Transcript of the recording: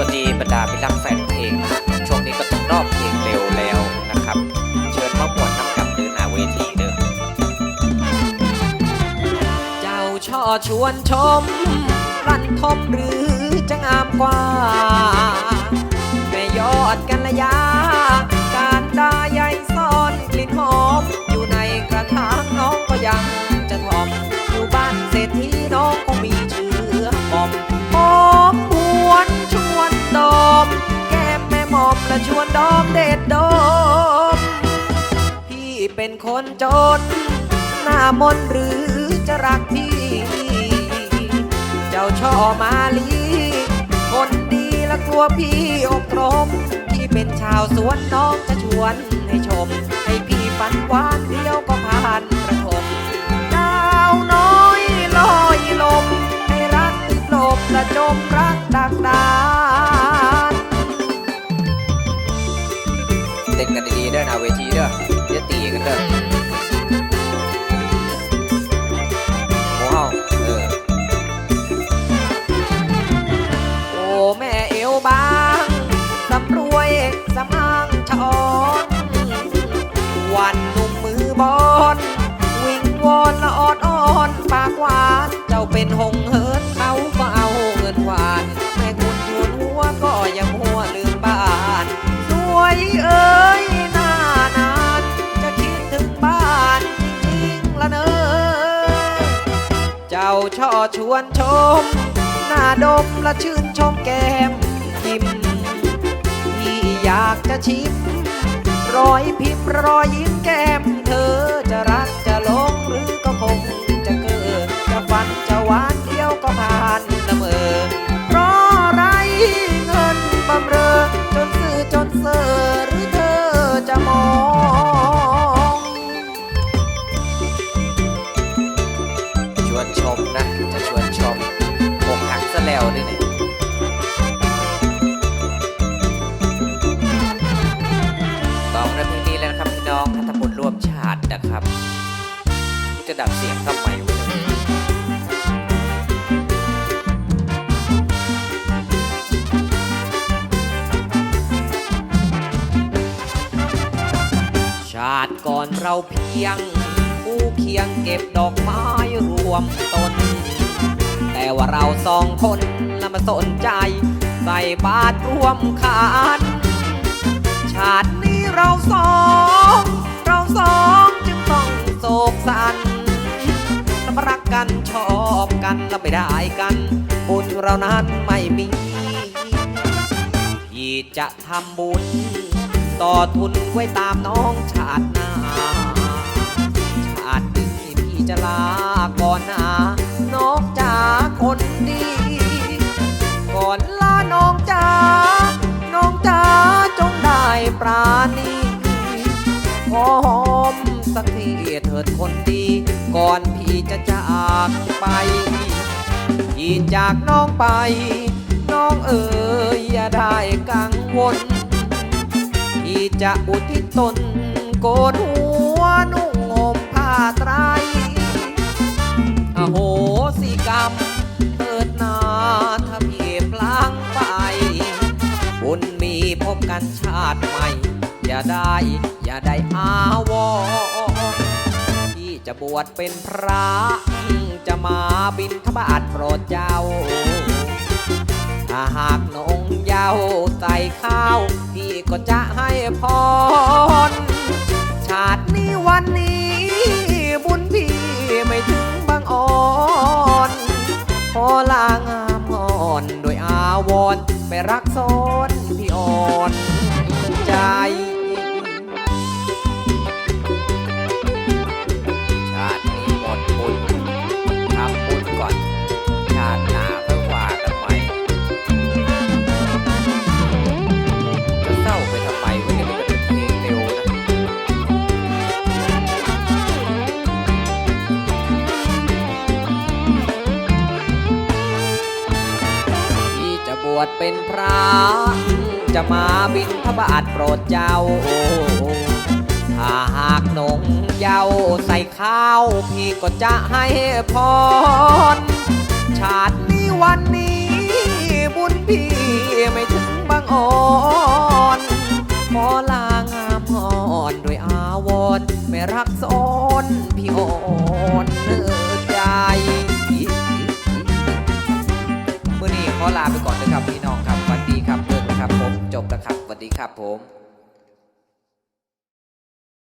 วัสดีบรรดาพิรักแฟนเพลง ช่วงนี้ก็ต้องรอบเพลงเร็วแล้วนะครับ เชิญมาบวชนำกับเดินหน้าเวทีเด้อเจ้าช่อชวนชม รันทมหรือจะงามกว่าแม่ยอดกันระยา การดาใหญ่ซ่อนกลิ่นหอม อยู่ในกระถางน้องก็ยังจะทอมอยู่บ้านเชวนดอมเด็ดดอมพี่เป็นคนจน หน้ามนหรือจะรักพี่ เจ้าช่อมาลี คนดีและกลัวพี่อบรมพี่เป็นชาวสวนน้องจะชวนให้ชม ให้พี่ฝันหวานเดียวก็ผ่าน อย่าตีกันเด้อหมูเฮาเออโอ้แม่เอวบางสำรวยสำอางชะออนวันหนุ่มมือบอลวิ่งวอนละออดอ้อนปากหวานเจ้าเป็นหงเหิ ช่อชวนชม หน้าดมและชื่นชมแก้มยิ้มพี่อยากจะชิม รอยพิมพ์รอยยิ้มแก้ม เธอจะรักจะหลงหรือก็คงจะเกิดจะฝันจะหวาาตินะครับ จะดับเสียงทำไมวะเนี่ยชาติก่อนเราเพียงคู่เคียงเก็บดอกไม้รวมต้น แต่ว่าเราสองคนละมาสนใจ ใส่บาตรรวมขาน ได้กันบุญเรานั้นไม่มีพี่จะทำบุญ ต่อทุนไว้ตามน้องชาติหน้า ชาตินี้พี่จะลาก่อนนะน้องจ๋าคนดี ก่อนลาน้องจ๋าน้องจ๋าจงได้ปราณีขอหอมสักทีเถิดคนดี ก่อนพี่จะจากไป พี่จากน้องไป น้องเอ๋ยอย่าได้กังวลที่จะอุทิศตนโกนหัวนุ่งห่มผ้าไตรอโหสิกรรมเถิดนาถ้าพี่พลางไปบุญมีพบกันชาติใหม่ อย่าได้อย่าได้อาวรที่จะบวชเป็นพระ จะมาบินทบาทโปรดเจ้า ถ้าหากนงเยาวใส่ข้าว พี่ก็จะให้พร ชาตินี้วันนี้บุญพี่ไม่ถึง วชเป็นพระ จะมาบินพระบาทโปรดเจ้า ถ้าหากนงเยาใส่ข้าวพี่ก็จะให้พร ชาตินี้วันนี้บุญพี่ไม่ถึหัก ขอลาไปก่อนนะครับพี่น้องครับสวัสดีครับเพื่อนนะครับผมจบแล้วครับสวัสดีครับผม